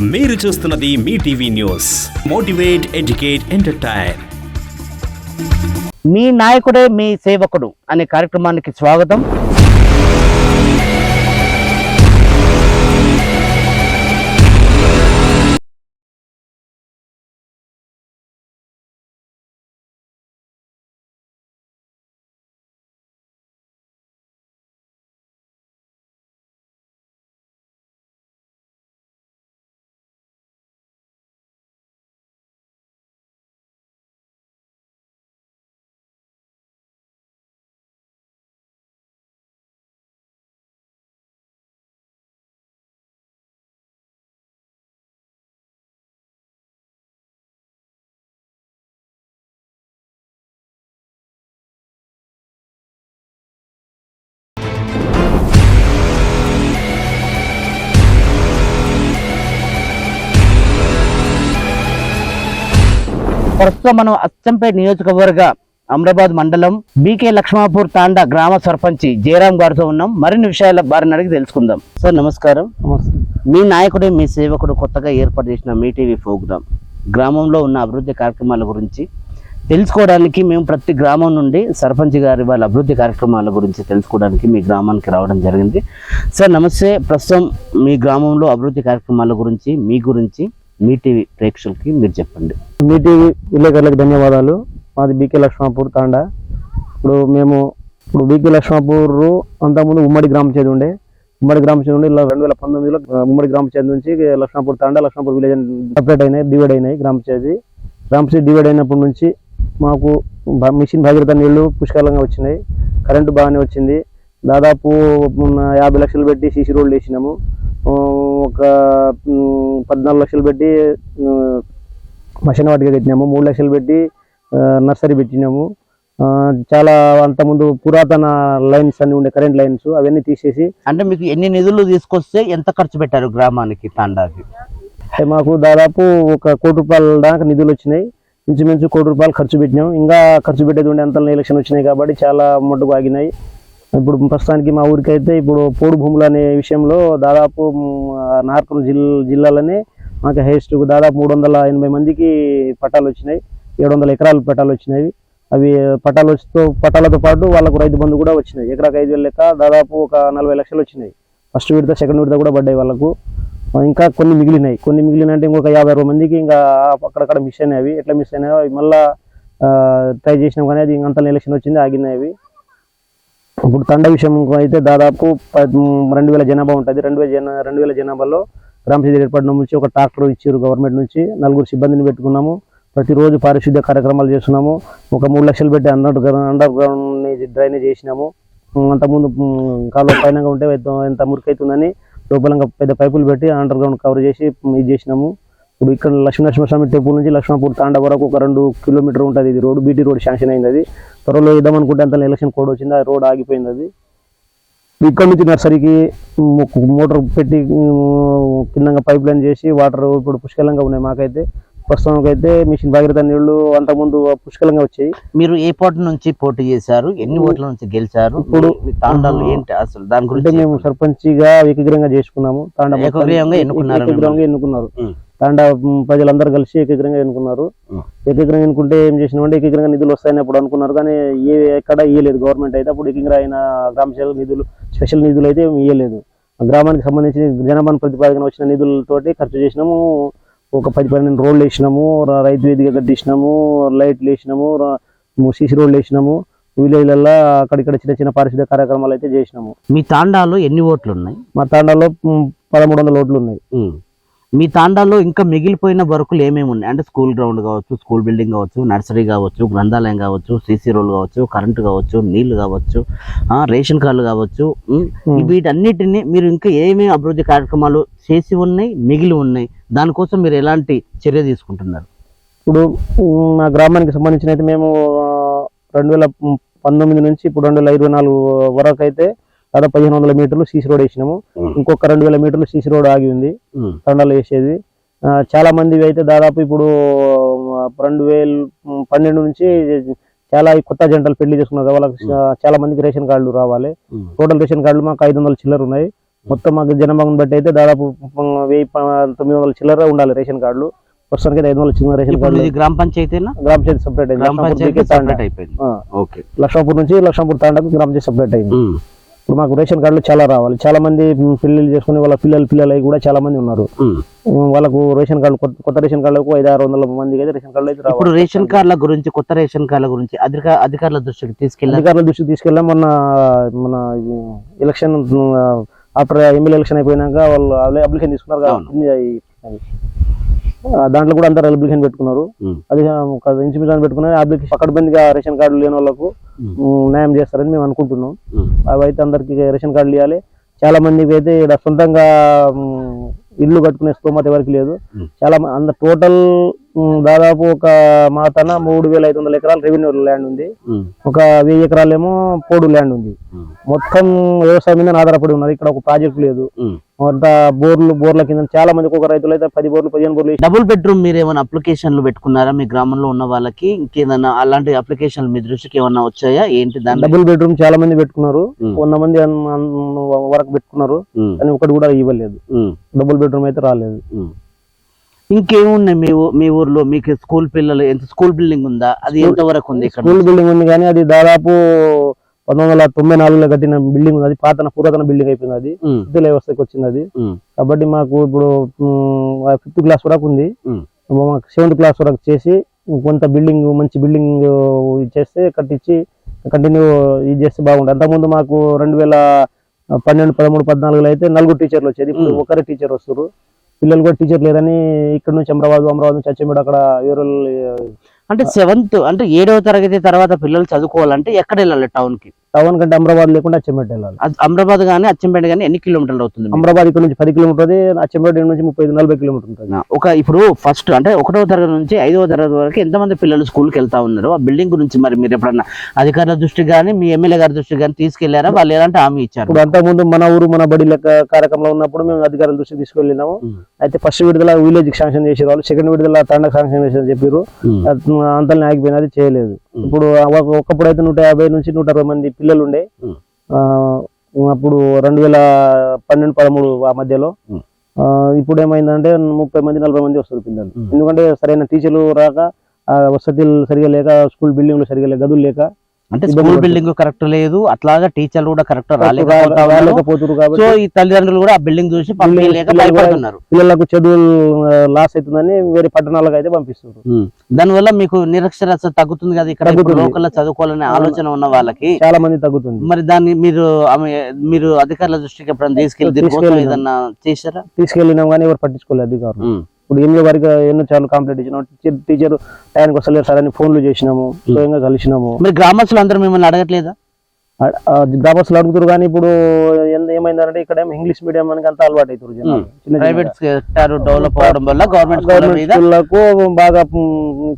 మీరు చూస్తున్నది మీ TV news. Motivate educate entertain. మీ నాయకుడే మీ సేవకుడు అనే కార్యక్రమానికి స్వాగతం. ప్రస్తుతం మనం అచ్చంపేట నియోజకవర్గ అమరాబాద్ మండలం బీకే లక్ష్మాపూర్ తాండా గ్రామ సర్పంచి జయరాం గారితో ఉన్నాం. మరిన్ని విషయాల వారిని అడిగి తెలుసుకుందాం. సార్ నమస్కారం. మీ నాయకుడే మీ సేవకుడు కొత్తగా ఏర్పాటు చేసిన మీ టీవీ ప్రోగ్రామ్ గ్రామంలో ఉన్న అభివృద్ధి కార్యక్రమాల గురించి తెలుసుకోవడానికి మేము ప్రతి గ్రామం నుండి సర్పంచ్ గారి వాళ్ళ అభివృద్ధి కార్యక్రమాల గురించి తెలుసుకోవడానికి మీ గ్రామానికి రావడం జరిగింది. సార్ నమస్తే. ప్రస్తుతం మీ గ్రామంలో అభివృద్ధి కార్యక్రమాల గురించి మీ గురించి మీ టీవీ ప్రేక్షకులకి మీరు చెప్పండి. మీ టీవీ విలేకరులకు ధన్యవాదాలు. మాది బీకే లక్ష్మాపూర్ తాండా. ఇప్పుడు మేము ఇప్పుడు బీకే లక్ష్మాపూర్ అంతకుముందు ఉమ్మడి గ్రామ చేతి ఉండే. ఉమ్మడి గ్రామ చేతి ఉండే ఇలా రెండు వేల పంతొమ్మిదిలో ఉమ్మడి గ్రామ చేతి నుంచి లక్ష్మాపూర్ తాండా లక్ష్మాపూర్ విలేజ్ సపరేట్ అయినాయి డివైడ్ అయినాయి గ్రామ చేతి గ్రామ చేతి డివైడ్ అయినప్పటి నుంచి మాకు మిషన్ భగీరథ నీళ్ళు పుష్కలంగా వచ్చినాయి. కరెంటు బాగానే వచ్చింది. దాదాపు యాభై లక్షలు పెట్టి సీసీ రోడ్లు వేసినాము. ఒక పద్నాలుగు లక్షలు పెట్టి మషన్ వాటికి పెట్టినాము మూడు లక్షలు పెట్టి నర్సరీ పెట్టినాము. చాలా అంతకుముందు పురాతన లైన్స్ అన్ని ఉండే కరెంట్ లైన్స్ అవన్నీ తీసేసి అంటే మీకు ఎన్ని నిధులు తీసుకొస్తే ఎంత ఖర్చు పెట్టారు గ్రామానికి తాండాకి? అంటే మాకు దాదాపు ఒక కోటి రూపాయల దాకా నిధులు వచ్చినాయి. ఇంచుమించు కోటి రూపాయలు ఖర్చు పెట్టినాం. ఇంకా ఖర్చు పెట్టేది ఉండే అంత ఎలక్షన్ వచ్చినాయి కాబట్టి చాలా మట్టుకు ఆగినాయి ఇప్పుడు ప్రస్తుతానికి మా ఊరికైతే ఇప్పుడు పోడు భూములు అనే విషయంలో దాదాపు నార్కల్ జిల్ జిల్లాలోనే మాకు హైయెస్ట్ దాదాపు మూడు వందల ఎనభై మందికి పట్టాలు వచ్చినాయి. ఏడు వందల ఎకరాలు పట్టాలు వచ్చినాయి. అవి పట్టాలు వచ్చితో పట్టాలతో పాటు వాళ్ళకు రైతు బంధు కూడా వచ్చినాయి. ఎకరాకు ఐదు వేల లెక్క దాదాపు ఒక నలభై లక్షలు వచ్చినాయి. ఫస్ట్ విడత సెకండ్ విడత కూడా పడ్డాయి వాళ్ళకు. ఇంకా కొన్ని మిగిలినాయి. కొన్ని మిగిలిన అంటే ఇంకొక యాభై అరవై మందికి ఇంకా అక్కడక్కడ మిస్ అయినాయి అవి. ఎట్లా మిస్ అయినాయో అవి ట్రై చేసినాం కానీ అది అంత ఎలక్షన్ వచ్చింది ఆగినాయి అవి. ఇప్పుడు తండ విషయం అయితే దాదాపు రెండు వేల జనాభా ఉంటుంది. రెండు వేల జనా రెండు వేల జనాభాలో గ్రామ ఏర్పడిన నుంచి ఒక ట్రాక్టర్ ఇచ్చారు గవర్నమెంట్ నుంచి. నలుగురు సిబ్బందిని పెట్టుకున్నాము. ప్రతిరోజు పారిశుద్ధ్య కార్యక్రమాలు చేస్తున్నాము. ఒక మూడు లక్షలు పెట్టి అండర్ అండర్ గ్రౌండ్ డ్రైనేజ్ చేసినాము. అంతకుముందు కాలువ పైన ఉంటే ఎంత- మురికి అవుతుందని లోపల ఇంకా పెద్ద పైపులు పెట్టి అండర్ గ్రౌండ్ కవర్ చేసి ఇది చేసినాము. ఇప్పుడు ఇక్కడ లక్ష్మీనరసింహస్వామి టెంపుల్ నుంచి లక్ష్మణపూర్ తాండా వరకు ఒక రెండు కిలోమీటర్ ఉంటుంది ఇది రోడ్ బీటీ రోడ్ శాంక్షన్ అయింది అది త్వరలో ఇద్దాం అనుకుంటే అంత ఎలక్షన్ కోడ్ వచ్చింది ఆ రోడ్ ఆగిపోయింది అది ఇక్కడ నుంచి నర్సరీకి మోటార్ పెట్టి కిందంగా పైప్ లైన్ చేసి వాటర్ ఇప్పుడు పుష్కలంగా ఉన్నాయి మాకైతే. ప్రస్తుతానికి అయితే మిషన్ భగీరథ నీళ్ళు అంతకుముందు పుష్కలంగా వచ్చాయి. మీరు ఏ పోటీ నుంచి పోటీ చేశారు? ఎన్ని ఓట్ల నుంచి గెలిచారు? ఇప్పుడు- తాండాలు ఏంటి అసలు? దాని గురించి మేము సర్పంచ్గా ఏకగ్రంగా చేసుకున్నాము. తాండా ఎన్నుకున్నారు. ఎన్నుకున్నారు ఉమ్, ప్రజలందరూ కలిసి ఏకగ్రంగా ఎన్నుకున్నారు. ఉమ్. ఏకగ్రంగా ఎన్నుకుంటే ఏం చేసినామంటే ఏకగ్రంగా నిధులు వస్తాయని అప్పుడు అనుకున్నారు. కానీ ఏ ఎక్కడ ఇయ్యలేదు. గవర్నమెంట్ అయితే అప్పుడు ఏకగ్ర అయిన గ్రామ సేవక నిధులు స్పెషల్ నిధులు అయితే ఆ గ్రామానికి సంబంధించి జనాభాను ప్రతిపాదన వచ్చిన నిధులతోటి ఖర్చు చేసినాము. ఒక పది పన్నెండు రోడ్లు వేసినాము. రైతు వేదిక కట్టించినాము. లైట్లు వేసినాము. సీసీ రోడ్లు వేసినాము. విలేజ్లలో అక్కడిక్కడ చిన్న చిన్న పారిశుద్ధ్య కార్యక్రమాలు అయితే చేసినాము. మీ తాండాలో ఎన్ని ఓట్లు ఉన్నాయి మా తాండాలో పదమూడు వందల ఓట్లు ఉన్నాయి మీ తాండాలో ఇంకా మిగిలిపోయిన వర్కులు ఏమేమి ఉన్నాయి? అంటే స్కూల్ గ్రౌండ్ కావచ్చు స్కూల్ బిల్డింగ్ కావచ్చు నర్సరీ కావచ్చు గ్రంథాలయం కావచ్చు సీసీ రోడ్ కావచ్చు కరెంటు కావచ్చు నీళ్ళు కావచ్చు రేషన్ కార్డులు కావచ్చు. వీటన్నిటిని మీరు ఇంకా ఏమేమి అభివృద్ధి కార్యక్రమాలు చేసి ఉన్నాయి మిగిలి ఉన్నాయి? దానికోసం మీరు ఎలాంటి చర్య తీసుకుంటున్నారు? ఇప్పుడు మా గ్రామానికి సంబంధించిన అయితే మేము రెండు వేల పంతొమ్మిది నుంచి ఇప్పుడు రెండు వేల ఇరవై నాలుగు వరకు అయితే దాదాపు పదిహేను వందల మీటర్లు సీసీ రోడ్ వేసినాము. ఇంకొక రెండు వేల మీటర్లు సీసీ రోడ్ ఆగి ఉంది. తండాలు వేసేది. చాలా మంది అయితే దాదాపు ఇప్పుడు రెండు వేల పన్నెండు నుంచి చాలా కొత్త జంటలు పెళ్ళి చేసుకున్నారు. వాళ్ళకి చాలా మందికి రేషన్ కార్డులు రావాలి. టోటల్ రేషన్ కార్డులు మాకు ఐదు వందల చిల్లర ఉన్నాయి. మొత్తం మాకు జనాభాను బట్టి అయితే దాదాపు వెయ్యి తొమ్మిది వందల చిల్లర ఉండాలి రేషన్ కార్డులు. ప్రస్తుతానికి అయితే ఐదు వందల చిల్లర రేషన్ ఇది గ్రామ పంచాయతీ సపరేట్ అయింది. గ్రామ పంచాయతీ. Separate okay. లక్ష్మణపూర్ నుంచి లక్ష్మణపూర్ తాండాకు గ్రామ పంచాయతీ సపరేట్ అయింది. ఇప్పుడు మాకు రేషన్ కార్డులు చాలా రావాలి. చాలా మంది పెళ్ళిళ్ళు చేసుకుని వాళ్ళ పిల్లలు పిల్లలు అయి కూడా చాలా మంది ఉన్నారు. వాళ్ళకు రేషన్ కార్డు కొత్త రేషన్ కార్డులకు ఐదు ఆరు వందల మందికి అయితే రేషన్ కార్డులు అయితే ఇప్పుడు రేషన్ కార్డుల గురించి కొత్త రేషన్ కార్డుల గురించి అధిక అధికారుల దృష్టికి తీసుకెళ్ళారు అధికారుల దృష్టికి తీసుకెళ్ళాం. మొన్న మన ఎలక్షన్ ఆఫ్టర్ ఎమ్మెల్యే ఎలక్షన్ అయిపోయినాక వాళ్ళు అప్లికేషన్ తీసుకున్నారు దాంట్లో కూడా అందరు అప్లికేషన్ పెట్టుకున్నారు. అది ఇంచుమించు పెట్టుకున్నారు అప్లికేషన్ పక్కడబందిగా రేషన్ కార్డులు లేని వాళ్ళకు న్యాయం చేస్తారని మేము అనుకుంటున్నాం ఉమ్. అవి అయితే అందరికి రేషన్ కార్డులు ఇవ్వాలి చాలా మందికి అయితే ఇక్కడ సొంతంగా ఇల్లు కట్టుకునే స్తోమత ఎవరికి లేదు. చాలా మ- అంద టోటల్ దాదాపు ఒక మా తన మూడు వేల ఐదు వందల ఎకరాలు రెవెన్యూ ల్యాండ్ ఉంది. ఒక వెయ్యి ఎకరాలేమో పోడు ల్యాండ్ ఉంది. మొత్తం వ్యవసాయం మీద ఆధారపడి ఉన్నారు ఇక్కడ ఒక ప్రాజెక్ట్ లేదు. అంతా బోర్లు బోర్ల కింద చాలా మందికి ఒక రైతులు అయితే పది బోర్లు పదిహేను బోర్లు డబుల్ బెడ్రూమ్ మీరు ఏమైనా అప్లికేషన్లు పెట్టుకున్నారా మీ గ్రామంలో ఉన్న వాళ్ళకి ఇంకేదన్నా అలాంటి అప్లికేషన్లు మీ దృష్టికి ఏమన్నా వచ్చాయా ఏంటి దాని డబుల్ బెడ్రూమ్ చాలా మంది పెట్టుకున్నారు. వంద మంది వరకు పెట్టుకున్నారు. కానీ ఒకటి కూడా ఇవ్వలేదు. డబుల్ బెడ్రూమ్ అయితే రాలేదు. ఇంకేమున్నాయి మీ మీ ఊర్లో? మీకు స్కూల్ పిల్లలు ఎంత స్కూల్ బిల్డింగ్ ఉందా? అది ఎంత వరకు ఉంది స్కూల్ బిల్డింగ్ ఉంది కానీ అది దాదాపు పంతొమ్మిది వందల తొంభై నాలుగులో కట్టిన బిల్డింగ్ ఉంది. అది పాతన పురాతన బిల్డింగ్ అయిపోయింది అది. ఉమ్. విద్యుల వ్యవస్థకి వచ్చింది అది. కాబట్టి మాకు ఇప్పుడు ఫిఫ్త్ క్లాస్ వరకు ఉంది. సెవెంత్ క్లాస్ వరకు చేసి కొంత బిల్డింగ్ మంచి బిల్డింగ్ చేస్తే కట్టించి కంటిన్యూ ఇది చేస్తే బాగుంటుంది. అంతకుముందు మాకు రెండు వేల పన్నెండు పదమూడు పద్నాలుగులో అయితే నలుగురు టీచర్లు వచ్చేది. ఇప్పుడు. ఒకరే టీచర్ వస్తారు పిల్లలు కూడా టీచర్ లేరని ఇక్కడ నుంచి అమరాబాద్ అమరాబాద్ నుంచి అక్కడ వేరే అంటే సెవెంత్ అంటే ఏడవ తరగతి తర్వాత పిల్లలు చదువుకోవాలంటే ఎక్కడ వెళ్ళాలి టౌన్కి? టౌన్ కంటే అమరాబాద్ లేకుండా అచ్చంబేట వెళ్ళాలి. అమరాబాద్ గానీ అచ్చంపేట గానీ ఎన్ని కిలోమీటర్లు అవుతుంది? అమరాబాద్ ఇక్కడ నుంచి పది కిలోమీటర్ అచ్చంబేట నుంచి ముప్పై ఐదు నలభై కిలోమీటర్ ఉంటుంది. ఒక ఇప్పుడు ఫస్ట్ అంటే ఒకటవ తరగతి నుంచి ఐదవ తరగతి వరకు ఎంతమంది పిల్లలు స్కూల్కి వెళ్తా ఉన్నారు ఆ బిల్డింగ్ గురించి మరి మీరు ఎప్పుడన్నా అధికారుల దృష్టికి కానీ మీ ఎమ్మెల్యే గారి దృష్టికి కానీ తీసుకెళ్ళారా? వాళ్ళు ఎలాంటి హామీ ఇచ్చారు? ఇప్పుడు అంతకుముందు మన ఊరు మన బడి లెక్క కార్యక్రమంలో ఉన్నప్పుడు మేము అధికారుల దృష్టికి తీసుకెళ్ళినాము. అయితే ఫస్ట్ విడుదల విలేజ్ శాంక్షన్ చేసే వాళ్ళు సెకండ్ విడుదల తండకు శాంక్షన్ చేసి చెప్పారు. అంతల్ని ఆగిపోయినది చేయలేదు. ఇప్పుడు ఒక- ఒకప్పుడు అయితే నూట యాభై నుంచి నూట అరవై మంది పిల్లలు ఉండే అప్పుడు రెండు వేల పన్నెండు పదమూడు ఆ మధ్యలో. ఇప్పుడు ఏమైందంటే ముప్పై మంది నలభై మంది వస్తారు పిల్లలు. ఎందుకంటే సరైన టీచర్లు రాక ఆ, వసతులు సరిగా లేక స్కూల్ బిల్డింగ్లు సరిగా లేక గదులు లేక అంటే స్కూల్. బిల్డింగ్ కరెక్ట్ లేదు అట్లాగా టీచర్లు కూడా కరెక్ట్ ఉన్నారు. రాలేకపోతున్నారు సో కాబట్టి ఈ తల్లిదండ్రులు కూడా ఆ బిల్డింగ్ చూసి పంపించలేక భయపడుతున్నారు పిల్లలకు చదువులు లాస్ అవుతుందని వేరే పట్టణాలకు అయితే పంపిస్తారు దానివల్ల మీకు నిరక్షరాస్యత తగ్గుతుంది కదా ఇక్కడ తగ్గుతుంది. లోకల్ చదువుకోవాలనే ఆలోచన ఉన్న వాళ్ళకి చాలా మంది తగ్గుతుంది మరి దాన్ని మీరు మీరు అధికారుల దృష్టికి ఎప్పుడైనా దీనికోసం తీసుకెళ్ళినాం. ఏదన్నా చేశారా తీసుకెళ్ళినాం కానీ ఎవరు పట్టించుకోలేదు అధికారులు. ఇప్పుడు ఎనిమిది వరకు ఎన్నో చాలా కంప్లైంట్ ఇచ్చినాము టీచర్ టీచర్ టైంకి వస్తలేరు సార్ అని ఫోన్లు చేసినాము స్వయంగా కలిసినాము. మరి గ్రామస్తులు అందరూ మిమ్మల్ని అడగట్లేదా? గ్రామస్తులు అడుగుతారు కానీ ఇప్పుడు ఏమైందంటే ఇక్కడ ఏమో ఇంగ్లీష్ మీడియం మనకి అంతా అలవాటు అవుతారు ప్రైవేట్ సెక్టర్ డెవలప్ అవడం వల్ల గవర్నమెంట్ స్కూళ్ళకు బాగా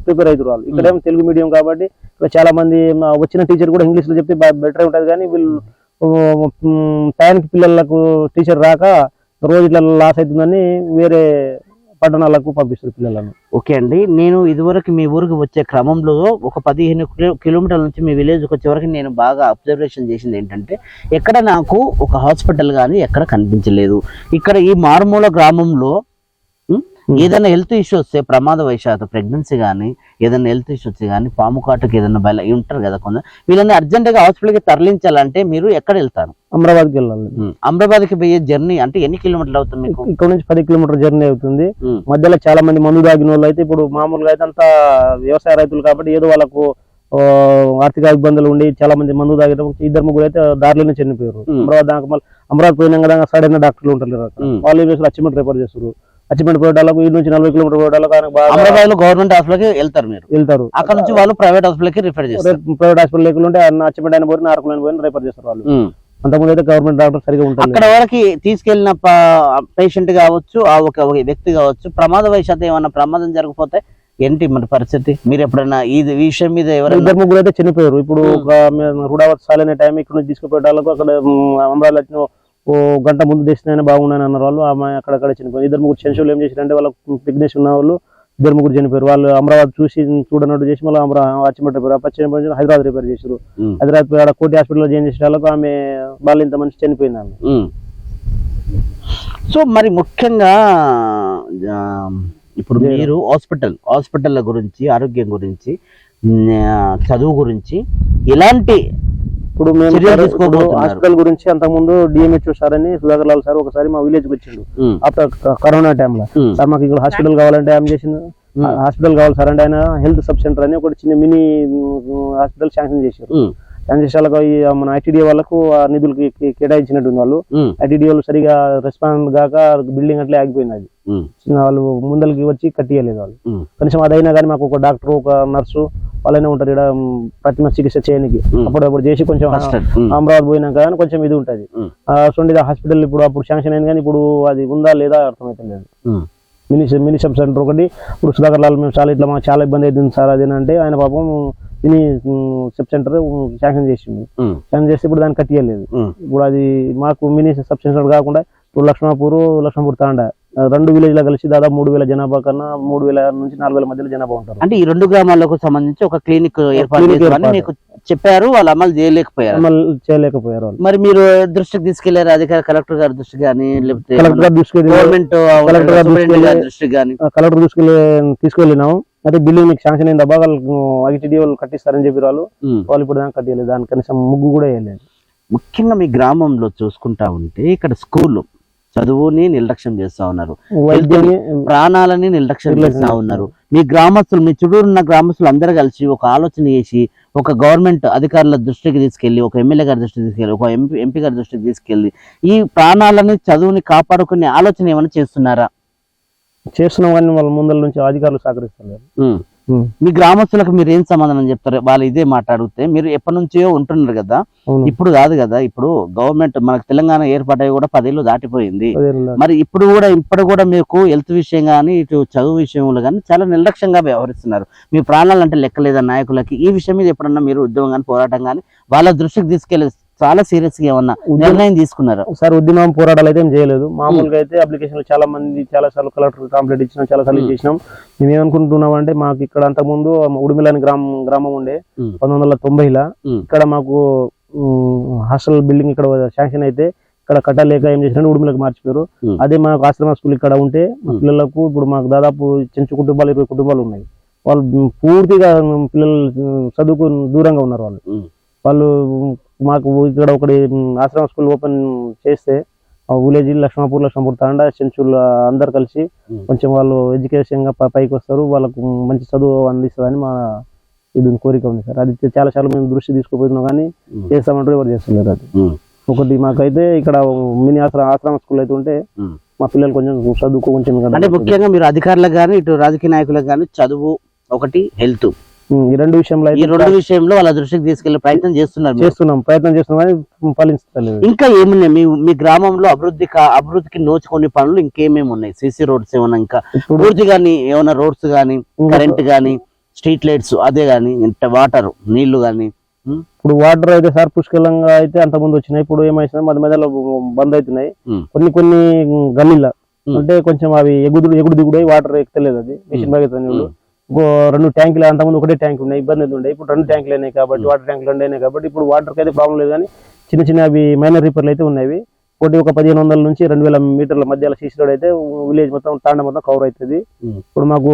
ప్రిపేర్ అవుతారు వాళ్ళు. ఇక్కడేమో తెలుగు మీడియం కాబట్టి ఇక్కడ చాలా మంది వచ్చిన టీచర్ కూడా ఇంగ్లీష్లో చెప్తే బెటర్ ఉంటుంది కానీ వీళ్ళు టైంకి పిల్లలకు టీచర్ రాక రోజు ఇట్లా లాస్ అవుతుందని వేరే పట్టణాలకు పంపిస్తారు పిల్లలను. ఓకే అండి. నేను ఇదివరకు మీ ఊరికి వచ్చే క్రమంలో ఒక పదిహేను కిలోమీటర్ల నుంచి మీ విలేజ్కి వచ్చే వరకు నేను బాగా అబ్జర్వేషన్ చేసింది ఏంటంటే ఎక్కడ నాకు ఒక హాస్పిటల్ కానీ ఎక్కడ కనిపించలేదు. ఇక్కడ ఈ మారుమూల గ్రామంలో ఏదైనా హెల్త్ ఇష్యూ వస్తే ప్రమాద వశాత్తు ప్రెగ్నెన్సీ కానీ ఏదైనా హెల్త్ ఇష్యూ వస్తే కానీ పాము కాటుకి ఏదైనా బయలు ఉంటారు కదా కొందరు. వీళ్ళని అర్జెంటుగా హాస్పిటల్కి తరలించాలంటే మీరు ఎక్కడ వెళ్తారు? అమరాబాద్కి వెళ్ళాలి. ఉం, అమరాబాద్కి పోయే జర్నీ అంటే ఎన్ని కిలోమీటర్లు అవుతుంది మీకు? ఇక్కడ నుంచి పది కిలోమీటర్ జర్నీ అవుతుంది. ఉం, మధ్యలో చాలా మంది మందు తాగిన వాళ్ళు అయితే ఇప్పుడు మామూలుగా అయితే అంతా వ్యవసాయ రైతులు కాబట్టి ఏదో వాళ్ళకు ఆర్థిక ఇబ్బందులు ఉండి చాలా మంది మందు తాగడం ఇద్దరు ముగ్గురు అయితే దారిలోనే చనిపోయారు. ఉం. అమరావతి దాకా మళ్ళీ అమరావతి పోయినాక సడైన డాక్టర్లు ఉంటారు. వాళ్ళు ఏం చేస్తారు? అచ్చిమెంట్ రిఫర్ చేస్తారు. అచ్చిమెంట్ పోయేటాలకు ఈ నుంచి నలభై కిలోమీటర్ పోయేటాలకు ఆయనకు బాగా అమరాబాద్లో గవర్నమెంట్ హాస్పిటల్కి వెళ్తారు మీరు? వెళ్తారు. అక్కడ నుంచి వాళ్ళు ప్రైవేట్ హాస్పిటల్కి రిఫర్ చేస్తారు. ప్రైవేట్ హాస్పిటల్ ఆయన అచ్చిమెంట్ అయిన పోయి నార్కులైన పోయి రిఫర్ చేస్తారు వాళ్ళు. అంతకుముందు అయితే గవర్నమెంట్ డాక్టర్ సరిగా ఉంటారు అక్కడ వరకు తీసుకెళ్ళిన పేషెంట్ కావచ్చు ఆ ఒక వ్యక్తి కావచ్చు ప్రమాద వశాత్తు ఏమన్నా ప్రమాదం జరిగిపోతే ఏంటి మన పరిస్థితి? మీరు ఎప్పుడైనా ఇది ఈ విషయం మీద ఎవరైనా ఇద్దరు ముగ్గురు అయితే చనిపోయారు. ఇప్పుడు రుడావత్ సాలనే టైం ఇక్కడ నుంచి తీసుకుపోయేటాలకు అక్కడ అమరావతి ఓ గంట ముందు తెచ్చినా బాగున్నాను అన్నారు వాళ్ళు ఆమె అక్కడక్కడ చనిపోయారు. ఇద్దరు ముగ్గురు చెన్షులు ఏం చేశారంటే వాళ్ళ ప్రెగ్నెన్సీ ఉన్న వాళ్ళు ఇద్దరు ముగ్గురు చనిపోయారు. వాళ్ళు అమరావతి చూసి చూడనట్టు చేసి మళ్ళీ అమరావతి అచ్చిమట్ రిపేర్ అప్పచ్చి హైదరాబాద్ రిపేర్ చేశారు. హైదరాబాద్ ఆడ కోటి హాస్పిటల్లో జాయిన్ చేసే వాళ్ళకు ఆమె వాళ్ళు ఇంత మనిషి చనిపోయింది ఆమె. సో మరి ముఖ్యంగా ఇప్పుడు మీరు హాస్పిటల్ హాస్పిటల్ గురించి ఆరోగ్యం గురించి చదువు గురించి ఎలాంటి ఇప్పుడు మేము హాస్పిటల్ గురించి అంతకుముందు డిఎంహెచ్ఓ సార్ అని సుధాకర్ లాల్ సార్ ఒకసారి మా విలేజ్కి వచ్చిండు. ఆఫ్టర్ కరోనా టైంలో సార్ మాకు ఇక్కడ హాస్పిటల్ కావాలంటే ఏం చేసిండు? హాస్పిటల్ కావాలి సార్ అంటే ఆయన హెల్త్ సబ్ సెంటర్ అని ఒకటి చిన్న మినీ హాస్పిటల్ శాంక్షన్ చేశారు ఈ మన ఐటీడీ వాళ్ళకు ఆ నిధులు కే- కే- కేటాయించినట్టుంది వాళ్ళు. ఐటీడీ వాళ్ళు సరిగా రెస్పాండ్ కాక బిల్డింగ్ అట్లే ఆగిపోయింది అది. వాళ్ళు ముందలకి వచ్చి కట్టియలేదు వాళ్ళు. కనీసం అదైనా కానీ మాకు ఒక డాక్టర్ ఒక నర్సు వాళ్ళైనా ఉంటారు ఇక్కడ ప్రతిమ చికిత్స చేయడానికి. అప్పుడప్పుడు చేసి కొంచెం అమరావతి పోయినాక కానీ కొంచెం ఇది ఉంటుంది. ఉమ్. సో హాస్పిటల్ ఇప్పుడు అప్పుడు శాంక్షన్ అయింది కానీ ఇప్పుడు అది ఉందా లేదా అర్థమవుతలేదు ఉమ్, మినీ మినీ సెంటర్ ఒకటి. ఇప్పుడు సుధాకర్ లాల్ మేము చాలా ఇట్లా మాకు చాలా ఇబ్బంది అవుతుంది సార్ అది అంటే ఆయన పాపం మినీ సబ్ సెంటర్ శాంక్షన్ చేసిండు. శాంక్షన్ చేస్తే ఇప్పుడు దాన్ని కట్టియలేదు ఇప్పుడు అది మాకు మినీ సబ్ సెంటర్ కాకుండా ఇప్పుడు లక్ష్మాపూర్ లక్ష్మపూర్ తాండ. రెండు విలేజ్లో కలిసి దాదాపు మూడు వేల జనాభా కన్నా మూడు వేల నుంచి నాలుగు వేల మధ్యలో జనాభా ఉంటారు. అంటే ఈ రెండు గ్రామాలకు సంబంధించి ఒక క్లినిక్ ఏర్పాటు చెప్పారు వాళ్ళు అమలు చేయలేకపోయారు. అమలు చేయలేకపోయారు మరి మీరు దృష్టికి తీసుకెళ్ళారు? అధికారి కలెక్టర్ గారి దృష్టికి కానీ లేకపోతే కలెక్టర్ గారు గవర్నమెంట్ కలెక్టర్ దృష్టికి- దృష్టికి కానీ? కలెక్టర్ తీసుకెళ్ళి తీసుకెళ్ళినాం. అయితే బిల్డింగ్ మీకు శాంక్షన్ అయింది అబ్బా వాళ్ళు ఐటీడీ వాళ్ళు కట్టిస్తారని చెప్పి వాళ్ళు. వాళ్ళు ఇప్పుడు దానికి కట్టియలేదు దాని కనీసం ముగ్గు కూడా వేయలేదు ముఖ్యంగా మీ గ్రామంలో చూసుకుంటా ఉంటే ఇక్కడ స్కూల్ చదువుని నిర్లక్ష్యం చేస్తా ఉన్నారు. ప్రాణాలని నిర్లక్ష్యం చేస్తా ఉన్నారు. మీ గ్రామస్తులు మీ చుట్టూరు ఉన్న గ్రామస్తులు అందరూ కలిసి ఒక ఆలోచన చేసి ఒక గవర్నమెంట్ అధికారుల దృష్టికి తీసుకెళ్ళి ఒక ఎమ్మెల్యే గారి దృష్టికి తీసుకెళ్ళి ఒక ఎంపీ ఎంపీ గారి దృష్టికి తీసుకెళ్ళి ఈ ప్రాణాలని చదువుని కాపాడుకునే ఆలోచన ఏమైనా చేస్తున్నారా? చేస్తున్నాం కానీ వాళ్ళ ముందల నుంచి అధికారులు సహకరిస్తలేరు ఉమ్. మీ గ్రామస్తులకు మీరు ఏం సమాధానం చెప్తారు? వాళ్ళు ఇదే మాట్లాడితే మీరు ఎప్పటి నుంచో ఉంటున్నారు కదా? ఇప్పుడు కాదు కదా? ఇప్పుడు గవర్నమెంట్ మనకు తెలంగాణ ఏర్పాటై కూడా పదేళ్ళు దాటిపోయింది. మరి ఇప్పుడు కూడా ఇప్పుడు కూడా మీకు హెల్త్ విషయం కానీ ఇటు చదువు విషయంలో కానీ చాలా నిర్లక్ష్యంగా వ్యవహరిస్తున్నారు. మీ ప్రాణాలు అంటే లెక్కలేదా నాయకులకి? ఈ విషయం మీద ఎప్పుడన్నా మీరు ఉద్యమం కానీ పోరాటం కానీ వాళ్ళ దృష్టికి తీసుకెళ్ళి చాలా సీరియస్గా ఏమన్నా నిర్ణయం తీసుకున్నారు ఒకసారి ఉద్యమం పోరాటాలు అయితే ఏం చేయలేదు మామూలుగా అయితే అప్లికేషన్లు చాలా మంది చాలా సార్లు కలెక్టర్ కంప్లైంట్ ఇచ్చినాం చాలా సార్లు చేసినాం మేము ఏమనుకుంటున్నాం అంటే మాకు ఇక్కడ ముందు ఉడిమిల అని గ్రామం గ్రామం ఉండే. పంతొమ్మిది వందల తొంభైలా. ఇక్కడ మాకు హాస్టల్ బిల్డింగ్ ఇక్కడ శాంక్షన్ అయితే ఇక్కడ కట్టలేక ఏం చేసినట్టు ఉడిమిలకు మార్చిపోయారు. అదే మాకు ఆశ్రమ స్కూల్ ఇక్కడ ఉంటే. పిల్లలకు ఇప్పుడు మాకు దాదాపు చెంచు కుటుంబాలు ఇరవై కుటుంబాలు ఉన్నాయి వాళ్ళు పూర్తిగా పిల్లలు చదువుకు దూరంగా ఉన్నారు వాళ్ళు. వాళ్ళు మాకు ఇక్కడ ఒకటి ఆశ్రమ స్కూల్ ఓపెన్ చేస్తే ఆ విలేజ్ లక్ష్మాపూర్ లక్ష్మాపూర్ తాండా చెంచులు అందరు కలిసి. కొంచెం వాళ్ళు ఎడ్యుకేషన్గా పైకి వస్తారు వాళ్ళకు మంచి చదువు అందిస్తుందని మా ఇది కోరిక ఉంది సార్ అది చాలా చాలా మేము దృష్టి తీసుకుపోతున్నాం కానీ. చేస్తామంటారు ఎవరు చేస్తలేరు అది. ఒకటి మాకైతే ఇక్కడ మినీ ఆశ్రమ ఆశ్రమ స్కూల్ అయితే ఉంటే. మా పిల్లలు కొంచెం చదువుకో కొంచెం అంటే ముఖ్యంగా మీరు అధికారులకు కానీ ఇటు రాజకీయ నాయకులకు కానీ చదువు ఒకటి హెల్త్ ఈ రెండు విషయంలో ఈ రెండు విషయంలో వాళ్ళ దృష్టికి తీసుకెళ్ళే ప్రయత్నం చేస్తున్నారు. చేస్తున్నాం ప్రయత్నం చేస్తున్నాం కానీ ఫలించలేదు ఇంకా ఏమున్నాయి? మీ మీ గ్రామంలో అభివృద్ధి అభివృద్ధికి నోచుకొని పనులు ఇంకేమేమి ఉన్నాయి? సిసి రోడ్స్ ఏమన్నా ఇంకా పూర్తి కానీ ఏమైనా రోడ్స్ కానీ కరెంట్ కానీ స్ట్రీట్ లైట్స్ అదే కానీ వాటర్ నీళ్ళు కానీ ఇప్పుడు వాటర్ అయితే సార్ పుష్కలంగా అయితే అంత ముందు వచ్చినాయి. ఇప్పుడు ఏమైనా మధ్య మధ్యలో బంద్ అవుతున్నాయి. కొన్ని కొన్ని గల్లీల ఉమ్. అంటే కొంచెం అవి ఎగుడు ఎగుడు దిగుడు వాటర్ ఎక్కలేదు అది. మిషన్ బాగా నీళ్ళు రెండు ట్యాంకులు అంతకుముందు ఒకటే ట్యాంక్ ఉన్నాయి ఇబ్బంది ఉండే. ఇప్పుడు రెండు ట్యాంకులు అయినాయి కాబట్టి వాటర్ ట్యాంకులు అయినాయి కాబట్టి ఇప్పుడు వాటర్కి అయితే ప్రాబ్లం లేదు కానీ చిన్న చిన్న అవి మైనర్ రిపేర్లు అయితే ఉన్నాయి ఒకటి ఒక పదిహేను వందల నుంచి రెండు వేల మీటర్ల మధ్యలో సీసీ రోడ్ అయితే విలేజ్ మొత్తం తాండ మొత్తం కవర్ అవుతుంది. ఉమ్. ఇప్పుడు మాకు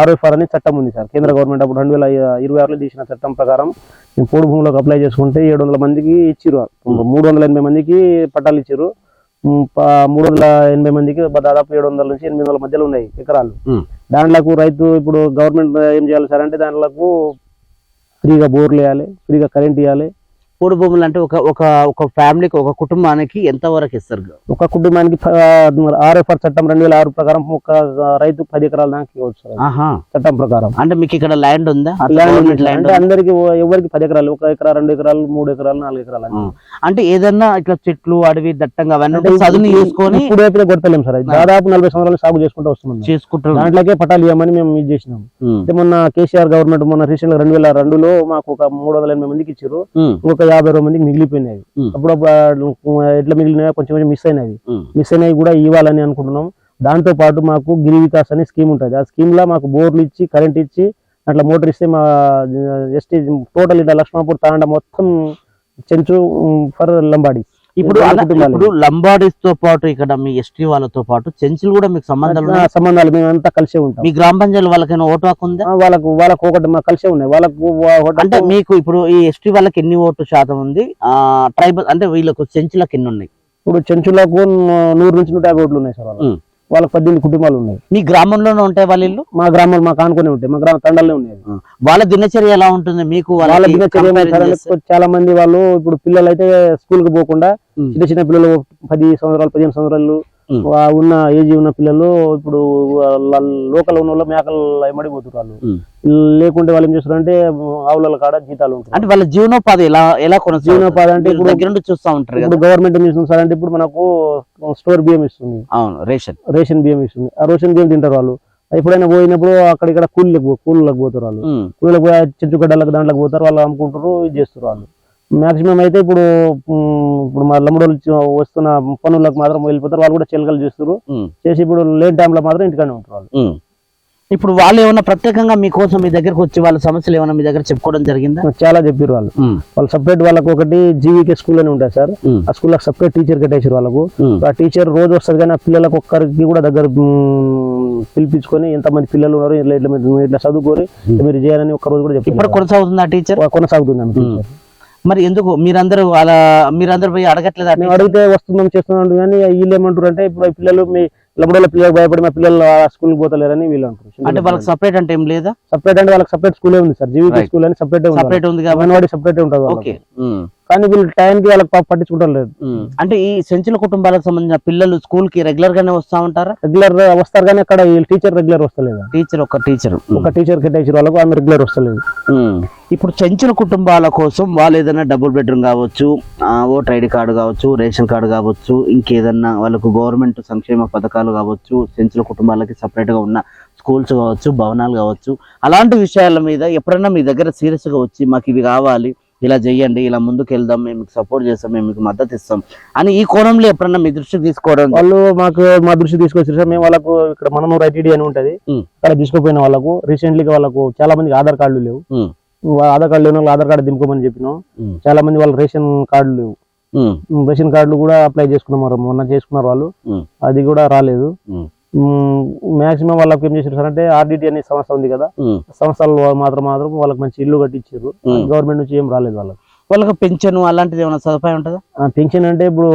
ఆర్ఎఫ్ఆర్ అని చట్టం ఉంది సార్. కేంద్ర గవర్నమెంట్ అప్పుడు రెండు వేల ఇరవై ఆరులో తీసిన చట్టం ప్రకారం మేము పోడు భూములకు అప్లై చేసుకుంటే ఏడు వందల మందికి ఇచ్చిరు మూడు వందల ఎనభై మందికి పట్టాలు ఇచ్చారు మూడు వందల ఎనభై మందికి దాదాపు ఏడు వందల నుంచి ఎనిమిది వందల మధ్యలో ఉన్నాయి ఎకరాలు. దాంట్లకు రైతు ఇప్పుడు గవర్నమెంట్ ఏం చేయాలి సార్ అంటే దాంట్లకు ఫ్రీగా బోర్లు వేయాలి ఫ్రీగా కరెంట్ ఇవ్వాలి. పూడి భూములు అంటే ఒక ఒక ఒక ఫ్యామిలీకి ఒక కుటుంబానికి ఎంత వరకు ఇస్తారు? ఒక కుటుంబానికి ఆర్ఎఫ్ఆర్ చట్టం రెండు వేల ఆరు ప్రకారం ఒక రైతు పది ఎకరాల దాకా ఇవ్వచ్చు చట్టం ప్రకారం. అంటే మీకు ఇక్కడ ల్యాండ్ ఉందా? ల్యాండ్ అందరికి ఎవరికి పది ఎకరాలు ఒక ఎకరా రెండు ఎకరాలు మూడు ఎకరాలు నాలుగు ఎకరాలు. అంటే ఏదన్నా ఇట్లా చెట్లు అడవి దట్టంగా అవన్నీ చదువుని చూసుకొని ఇప్పుడు అయితే కొడతలేం సార్. దాదాపు నలభై సంవత్సరాలు సాగు చేసుకుంటూ వస్తున్నాం మేము. చేసుకుంటారు దాంట్లోకే పట్టాలు ఇవ్వమని మేము ఇది చేసినాం. మొన్న కేసీఆర్ గవర్నమెంట్ మొన్న రీసెంట్ రెండు వేల రెండులో మాకు ఒక మూడు వందల ఎనభై మందికి ఇచ్చారు. ఉమ్. యాభై అరవై మందికి మిగిలిపోయినాయి. ఉమ్. అప్పుడు ఆ, ఎట్లా మిగిలినాయో కొంచెం కొంచెం మిస్ అయినవి. మిస్ అయినవి కూడా ఇవ్వాలని అనుకుంటున్నాం. దాంతో పాటు మాకు గిరి వికాస్ అనే స్కీమ్ ఉంటుంది. ఆ స్కీమ్లో మాకు బోర్లు ఇచ్చి కరెంట్ ఇచ్చి అట్లా మోటార్ ఇస్తే మా ఎస్టీ టోటల్ ఇట్లా లక్ష్మాపూర్ తాండ మొత్తం చెంచు ఫర్ లంబాడి ఇప్పుడు. ఇప్పుడు లంబాడీస్తో పాటు ఇక్కడ మీ ఎస్టీ వాళ్ళతో పాటు చెంచులు కూడా మీకు సంబంధాలు సంబంధాలు మేమంతా కలిసే ఉంటాం. మీ గ్రామ పంచాయతీ వాళ్ళకైనా ఓటు హక్కు ఉందా? వాళ్ళకు వాళ్ళకు ఒకటి మా కలిసే ఉన్నాయి. వాళ్ళకు అంటే మీకు ఇప్పుడు ఈ ఎస్టీ వాళ్ళకి ఎన్ని ఓటు శాతం ఉంది? ఆ ట్రైబల్ అంటే వీళ్ళకు చెంచులకు ఎన్ని ఉన్నాయి? ఇప్పుడు చెంచులకు నూరు నుంచి నూట యాభై ఓట్లు ఉన్నాయి సార్ వాళ్ళకి పద్దెనిమిది కుటుంబాలు ఉన్నాయి. మీ గ్రామంలోనే ఉంటాయి వాళ్ళ ఇల్లు? మా గ్రామాలు మాకు ఆనుకునే ఉంటాయి. మా గ్రామ తండాలే ఉన్నాయి. వాళ్ళ దినచర్య ఎలా ఉంటుంది? మీకు వాళ్ళ దినచర్య చాలా మంది వాళ్ళు ఇప్పుడు పిల్లలు అయితే స్కూల్కి పోకుండా. చిన్న చిన్న పిల్లలు పది సంవత్సరాలు పదిహేను సంవత్సరాలు ఉన్న ఏజ్ ఉన్న పిల్లలు ఇప్పుడు లోకల్ ఉన్న వాళ్ళు మేకలు ఎమ్మడి పోతున్నారు వాళ్ళు. లేకుంటే వాళ్ళు ఏం చేస్తారు అంటే ఆవుల కాడ జీతాలు ఉంటాయి అంటే వాళ్ళ జీవనోపాధి ఎలా ఎలా కొనసాగుతుంది? జీవనోపాధి అంటే ఇప్పుడు- దగ్గర చూస్తా ఉంటారు ఇప్పుడు గవర్నమెంట్ ఏం చేస్తుంది సార్ అంటే ఇప్పుడు మనకు స్టోర్ బియ్యం ఇస్తుంది. అవును రేషన్. రేషన్ బియ్యం ఇస్తుంది. ఆ రేషన్ బియ్యం తింటారు వాళ్ళు. ఎప్పుడైనా పోయినప్పుడు అక్కడ ఇక్కడ కూలీలకు కూలీలకు పోతారు వాళ్ళు. కూలీలకు పోయి చెట్టు గడ్డలకు దాంట్లోకి పోతారు వాళ్ళు అమ్ముకుంటారు ఇది చేస్తారు వాళ్ళు. మాక్సిమం అయితే ఇప్పుడు ఇప్పుడు మా లంబడోళ్ళు చ- వస్తున్న పనులకు మాత్రం వెళ్ళిపోతారు. వాళ్ళు కూడా చిలకలు చేస్తారు. చేసి ఇప్పుడు లేట్ టైంలో మాత్రం ఇంటికానే ఉంటారు వాళ్ళు. ఇప్పుడు వాళ్ళు ఏమైనా ప్రత్యేకంగా మీకోసం మీ దగ్గరకు వచ్చి వాళ్ళ సమస్యలు ఏమైనా మీ దగ్గర చెప్పుకోవడం జరిగిందా? చాలా చెప్పారు వాళ్ళు. వాళ్ళు సపరేట్ వాళ్ళకు ఒకటి జీవీకే స్కూల్ అని ఉంటుంది సార్. ఆ స్కూల్లో సపరేట్ టీచర్ కట్టేసారు వాళ్ళకు. ఆ టీచర్ రోజు వస్తుంది కానీ ఆ పిల్లలకు ఒక్కరికి కూడా దగ్గర పిలిపించుకొని ఎంతమంది పిల్లలు ఉన్నారు ఇట్లా ఇట్లా చదువుకొని మీరు చేయాలని ఒక్క రోజు కూడా ఇప్పుడు చెప్పారు కొనసాగుతుంది ఆ టీచర్ కొనసాగుతుంది మరి ఎందుకు? మీరందరూ అలా మీరందరూ పోయి అడగట్లేదా? మేము అడిగితే వస్తున్నాం చేస్తున్నాం కానీ వీళ్ళు ఏమంటారు అంటే ఇప్పుడు పిల్లలు మీ లబడోళ్ళ పిల్లలకు భయపడి మా పిల్లలు ఆ స్కూల్కి పోతలేరని వీళ్ళు అంటారు. అంటే వాళ్ళకి సపరేట్ అంటే ఏం లేదా? సపరేట్ అంటే వాళ్ళకి సపరేట్ స్కూలే ఉంది సార్. Right. స్కూల్ అని సపరేట్ సపరేట్ ఉంది కాబట్టి సపరేట్ ఉంటుంది. ఓకే. కానీ వీళ్ళు టైంకి వాళ్ళకి పాపం పట్టించుకుంటారు లేదు. అంటే ఈ సెంచుల కుటుంబాలకు సంబంధించిన పిల్లలు స్కూల్కి రెగ్యులర్ గానే వస్తా ఉంటారా? రెగ్యులర్ వస్తారు కానీ అక్కడ టీచర్ రెగ్యులర్ వస్తలేదు. టీచర్ ఒక టీచర్ ఒక టీచర్ కట్టేసారు వాళ్ళకు ఆమె రెగ్యులర్ వస్తలేదు. ఇప్పుడు చెంచుల కుటుంబాల కోసం వాళ్ళు ఏదైనా డబుల్ బెడ్రూమ్ కావచ్చు ఓటర్ ఐడి కార్డు కావచ్చు రేషన్ కార్డు కావచ్చు ఇంకేదన్నా వాళ్ళకు గవర్నమెంట్ సంక్షేమ పథకాలు కావచ్చు చెంచుల కుటుంబాలకి separate గా ఉన్న స్కూల్స్ కావచ్చు భవనాలు కావచ్చు అలాంటి విషయాల మీద ఎప్పుడైనా మీ దగ్గర serious గా వచ్చి మాకు ఇవి కావాలి ఇలా చెయ్యండి ఇలా ముందుకు వెళ్దాం మేము మీకు సపోర్ట్ చేస్తాం మేము మీకు మద్దతు ఇస్తాం అని ఈ కోణంలో ఎప్పుడన్నా మీ దృష్టికి తీసుకోవడం? వాళ్ళు మాకు మా దృష్టి తీసుకొచ్చారు సార్. మేము వాళ్ళకు ఇక్కడ మనము ఐటీడీ అని ఉంటది. ఉమ్. అక్కడ తీసుకుపోయిన వాళ్ళకు రీసెంట్లీ వాళ్ళకు చాలా మందికి ఆధార్ కార్డులు లేవు. ఆధార్ కార్డు లేని వాళ్ళు ఆధార్ కార్డు దింపుకోమని చెప్పినాం చాలా మంది వాళ్ళ రేషన్ కార్డులు లేవు. రేషన్ కార్డులు కూడా అప్లై చేసుకున్నారు మొన్న చేసుకున్నారు వాళ్ళు. అది కూడా రాలేదు. మాక్సిమం వాళ్ళకి ఏం చేశారు సార్ అంటే ఆర్డిటి అనే సంస్థ ఉంది కదా. సంస్థలు మాత్రం మాత్రం వాళ్ళకి మంచి ఇల్లు కట్టించారు. గవర్నమెంట్ నుంచి ఏం రాలేదు వాళ్ళకి. వాళ్ళకి పెన్షన్ అలాంటిది ఏమైనా సదుపాయం ఉంటుందా? పెన్షన్ అంటే ఇప్పుడు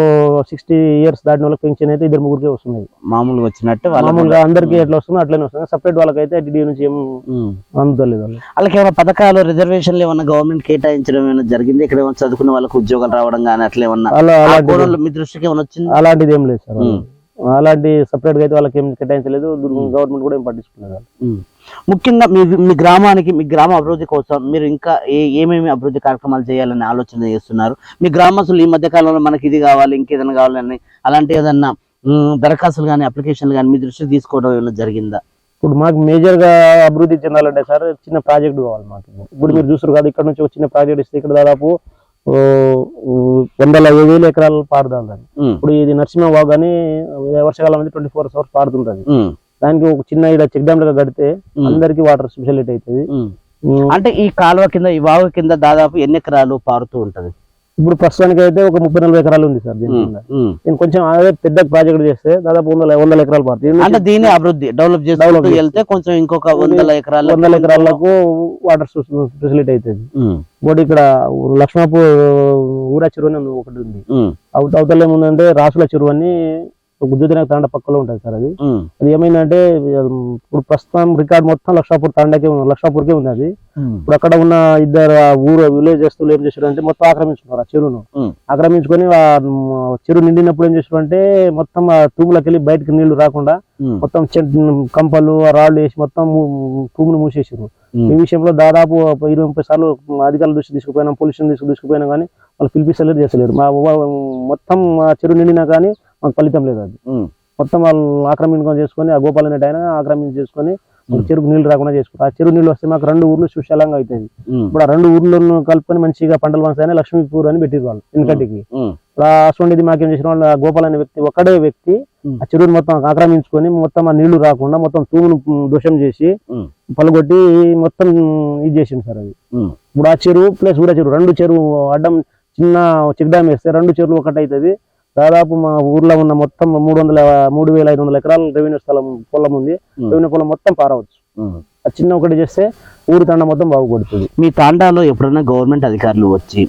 సిక్స్టీ ఇయర్స్ దాటిన వాళ్ళకి పెన్షన్ అయితే ఇద్దరు ముగ్గురికి వస్తున్నాయి. మామూలుగా వచ్చినట్టు మామూలుగా అందరికి ఎట్లా వస్తుందో అట్లనే వస్తుంది. సపరేట్ వాళ్ళకైతే టీడీ నుంచి ఏం. అందుతలేదు వాళ్ళు వాళ్ళకి ఏమైనా పథకాలు రిజర్వేషన్లు ఏమన్నా గవర్నమెంట్ కేటాయించడం ఏమైనా జరిగింది? ఇక్కడ ఏమైనా చదువుకున్న వాళ్ళకి ఉద్యోగాలు రావడం కానీ అట్లా ఏమన్నా? మీ దృష్టికి ఏమైనా వచ్చింది? అలాంటిది ఏం లేదు సార్. అలాంటి సపరేట్గా అయితే వాళ్ళకి ఏం కేటాయించలేదు. గవర్నమెంట్ కూడా ఏం పట్టించుకోలేదు. ముఖ్యంగా మీ మీ గ్రామానికి మీ గ్రామ అభివృద్ధి కోసం మీరు ఇంకా ఏ ఏమేమి అభివృద్ధి కార్యక్రమాలు చేయాలని ఆలోచన చేస్తున్నారు? మీ గ్రామస్తులు ఈ మధ్య కాలంలో మనకి ఇది కావాలి ఇంకేదైనా కావాలని అలాంటి ఏదన్నా దరఖాస్తులు కానీ అప్లికేషన్లు కానీ మీ దృష్టికి తీసుకోవడం ఏమైనా జరిగిందా? ఇప్పుడు మాకు మేజర్గా అభివృద్ధి చెందాలంటే సార్ చిన్న ప్రాజెక్ట్ కావాలి మాకు. ఇప్పుడు మీరు చూస్తారు కదా ఇక్కడ నుంచి ఒక చిన్న ప్రాజెక్ట్ ఇస్తే ఇక్కడ దాదాపు వందల వేల ఎకరాలు ఉమ్, ఇప్పుడు ఇది నరసింహ వాగు అని వర్షాకాలం అనేది ట్వంటీ ఫోర్ అవర్స్ పారుతుంటది. దానికి ఒక చిన్న ఇక్కడ చెక్ డ్యామ్ లాగా కడితే అందరికి వాటర్ స్పెషాలిటీ అవుతుంది. అంటే ఈ కాలువ కింద ఈ వాగు కింద దాదాపు ఎన్ని ఎకరాలు పారుతూ ఉంటది? ఇప్పుడు ప్రస్తుతానికి అయితే ఒక ముప్పై నలభై ఎకరాలు ఉంది సార్ దీని కింద. నేను కొంచెం అదే పెద్ద ప్రాజెక్ట్ చేస్తే దాదాపు వందల వందల ఎకరాలు పడుతుంది. అంటే దీని అభివృద్ధి డెవలప్ చేసుకుంటూ. వెళ్తే కొంచెం ఇంకొక వందల ఎకరాల వందల ఎకరాలకు వాటర్ ఫెసిలిటీ అవుతుంది ఇంకోటి ఇక్కడ లక్ష్మాపూర్ ఊరా చెరువు అని ఒకటి ఉంది. అవత అవతల ఏముందంటే రాసుల చెరువు అని గుజ్జుదిన తాండ పక్కలో ఉంటుంది సార్ అది. అది ఏమైందంటే ఇప్పుడు ప్రస్తుతం రికార్డ్ మొత్తం లక్షాపూర్ తాండాకే ఉంది లక్షాపూర్కే ఉంది అది. ఇప్పుడు అక్కడ ఉన్న ఇద్దరు ఊరు విలేజ్ చేస్తులు ఏం చేశారు అంటే మొత్తం ఆక్రమించుకున్నారు ఆ చెరువును. ఆక్రమించుకొని ఆ చెరువు నిండినప్పుడు ఏం చేశారు అంటే మొత్తం ఆ తూములకి వెళ్ళి బయటకు నీళ్ళు రాకుండా మొత్తం చెట్టు కంపలు రాళ్ళు వేసి మొత్తం తూమును మూసేసారు. ఈ విషయంలో దాదాపు ఇరవై ముప్పై సార్లు అధికారుల దృష్టి తీసుకుపోయినాం పోలీసులు దృష్టి తీసుకుపోయినా కానీ వాళ్ళు పిలిపిస్తలేరు చేస్తలేరు. మా మొత్తం ఆ చెరువు నిండినా కానీ మాకు ఫలితం లేదు అది. మొత్తం వాళ్ళు ఆక్రమించుకొని చేసుకొని ఆ గోపాల్ అనేటి ఆయన ఆక్రమించి చేసుకొని చెరుకు నీళ్ళు రాకుండా చేసుకుంటారు. ఆ చెరువు నీళ్ళు వస్తే మాకు రెండు ఊర్లు సుశాలంగా అవుతుంది ఇప్పుడు ఆ రెండు ఊర్లను కలుపుకొని మంచిగా పంటలు పంచాయని లక్ష్మీపూర్ అని పెట్టిరు వాళ్ళు ఆ అటువంటిది మాకేం చేసిన వాళ్ళు ఆ గోపాల్ అనే వ్యక్తి ఒక్కడే వ్యక్తి. ఆ చెరువుని మొత్తం ఆక్రమించుకొని మొత్తం ఆ నీళ్ళు రాకుండా మొత్తం తూమును దోషం చేసి పలుగొట్టి మొత్తం ఇది చేసింది సార్ అది. ఇప్పుడు ఆ చెరువు ప్లస్ ఊర చెరువు రెండు చెరువు అడ్డం చిన్న చెక్ డ్యామ్ వేస్తే రెండు చెరువులు ఒకటి అవుతుంది దాదాపు మా ఊర్లో ఉన్న మొత్తం మూడు వందల మూడు వేల ఐదు వందల ఎకరాల రెవెన్యూ స్థలం పొలం ఉంది. రెవెన్యూ పొలం మొత్తం పారవచ్చు. ఆ చిన్న ఒకటి చేస్తే ఊరి తండ మొత్తం బాగుపడుతుంది మీ తాండాలో ఎప్పుడైనా గవర్నమెంట్ అధికారులు వచ్చి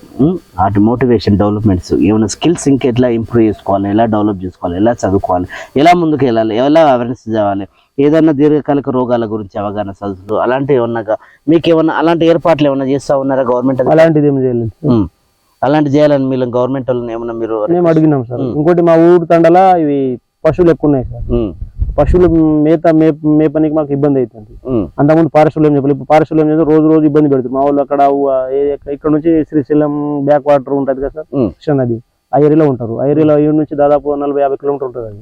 వాటి మోటివేషన్ డెవలప్మెంట్స్ ఏమైనా స్కిల్స్ ఇంకెట్లా ఇంప్రూవ్ చేసుకోవాలి ఎలా డెవలప్ చేసుకోవాలి ఎలా చదువుకోవాలి ఎలా ముందుకు వెళ్ళాలి ఎలా అవేర్నెస్ చేయాలి ఏదైనా దీర్ఘకాలిక రోగాల గురించి అవగాహన సదస్సులు అలాంటివి ఏమన్నా గా- మీకు ఏమన్నా అలాంటి ఏర్పాట్లు ఏమన్నా చేస్తా ఉన్నారా గవర్నమెంట్ అలాంటిది ఏం చేయలేదు. అలాంటి చేయాలని మీరు గవర్నమెంట్ వాళ్ళని ఏమన్నా మీరు మేము అడిగినాం సార్. ఇంకోటి మా ఊరు తండల ఇవి పశువులు ఎక్కువ ఉన్నాయి సార్. పశువులు మేత మే మేపనికి మాకు ఇబ్బంది అవుతుంది అంతకుముందు పారిశులు ఏం చెప్పలేదు. ఇప్పుడు పారిశులు ఏం చేస్తే రోజు రోజు ఇబ్బంది పెడుతుంది మా వాళ్ళు అక్కడ ఇక్కడ నుంచి శ్రీశైలం బ్యాక్ వాటర్ ఉంటుంది కదా సార్? కృష్ణ నది. ఆ ఏరియాలో ఉంటారు. ఆ ఏరియాలో ఈ నుంచి దాదాపు నలభై యాభై కిలోమీటర్ ఉంటుంది అది.